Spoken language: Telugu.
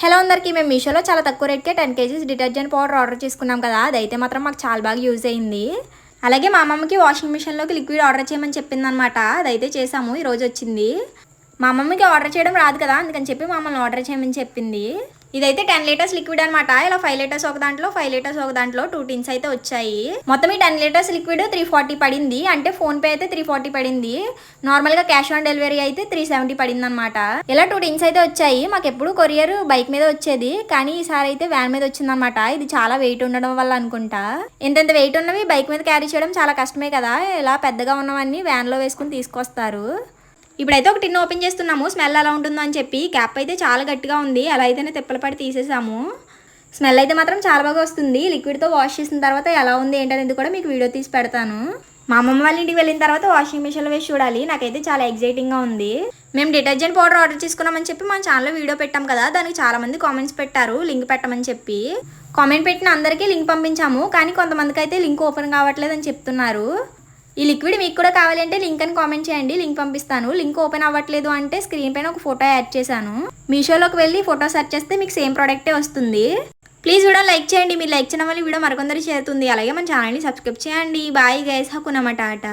హలో అందరికీ మేము మీషోలో చాలా తక్కువ రేట్కే ten kgs detergent powder order చేసుకున్నాం కదా. అదైతే మాత్రం మాకు చాలా బాగా యూజ్ అయింది. అలాగే మా అమ్మమ్మకి వాషింగ్ మిషన్లోకి లిక్విడ్ ఆర్డర్ చేయమని చెప్పిందనమాట అదైతే చేసాము ఈరోజు వచ్చింది. మా అమ్మమ్మకి ఆర్డర్ చేయడం రాదు కదా అందుకని చెప్పి మమ్మల్ని ఆర్డర్ చేయమని చెప్పింది. ఇదైతే టెన్ లీటర్స్ లిక్విడ్ అనమాట ఇలా ఫైవ్ లీటర్స్ ఒక దాంట్లో ఫైవ్ లీటర్స్ ఒక దాంట్లో టూ టిన్స్ అయితే వచ్చాయి. మొత్తం ఈ ten litres liquid three forty పడింది. అంటే ఫోన్ పే అయితే త్రీ ఫార్టీ పడింది. నార్మల్గా క్యాష్ ఆన్ డెలివరీ అయితే త్రీ సెవెంటీ పడింది అనమాట ఇలా టూ టిన్స్ అయితే వచ్చాయి. మాకు ఎప్పుడు కొరియర్ బైక్ మీద వచ్చేది. కానీ ఈసారి అయితే వ్యాన్ మీద వచ్చిందనమాట ఇది చాలా వెయిట్ ఉండడం వల్ల అనుకుంటా. ఇంతెంత వెయిట్ ఉన్నవి బైక్ మీద క్యారీ చేయడం చాలా కష్టమే కదా. ఇలా పెద్దగా ఉన్నవన్నీ వ్యాన్లో వేసుకుని తీసుకొస్తారు. ఇప్పుడైతే ఒక టిన్ ఓపెన్ చేస్తున్నాము. స్మెల్ ఎలా ఉంటుందో అని చెప్పి. క్యాప్ అయితే చాలా గట్టిగా ఉంది. అలా అయితేనే తిప్పలు పడి తీసేసాము. స్మెల్ అయితే మాత్రం చాలా బాగా వస్తుంది. లిక్విడ్తో వాష్ చేసిన తర్వాత ఎలా ఉంది ఏంటనేది కూడా మీకు వీడియో తీసి పెడతాను. మా అమ్మమ్మ వాళ్ళ ఇంటికి వెళ్ళిన తర్వాత వాషింగ్ మిషన్లో వేసి చూడాలి. నాకైతే చాలా ఎగ్జైటింగ్గా ఉంది. మేము డిటర్జెంట్ పౌడర్ ఆర్డర్ చేసుకున్నామని చెప్పి మన ఛానల్లో వీడియో పెట్టాం కదా. దానికి చాలామంది కామెంట్స్ పెట్టారు. లింక్ పెట్టమని చెప్పి. కామెంట్ పెట్టిన అందరికీ లింక్ పంపించాము. కానీ కొంతమందికి అయితే లింక్ ఓపెన్ కావట్లేదు అని చెప్తున్నారు. ఈ లిక్విడ్ మీకు కూడా కావాలంటే లింక్ అని కామెంట్ చేయండి. లింక్ పంపిస్తాను. లింక్ ఓపెన్ అవ్వట్లేదు అంటే స్క్రీన్ పైన ఒక ఫోటో యాడ్ చేశాను. మీషోలోకి వెళ్ళి ఫోటో సెర్చ్ చేస్తే మీకు సేమ్ ప్రోడక్టే వస్తుంది. ప్లీజ్ వీడియో లైక్ చేయండి. మీరు లైక్ చేయడం వల్ల వీడియో మరికొందరు చేరుతుంది. అలాగే మన ఛానల్ని సబ్స్క్రైబ్ చేయండి. Bye guys. హకునమాట ఆట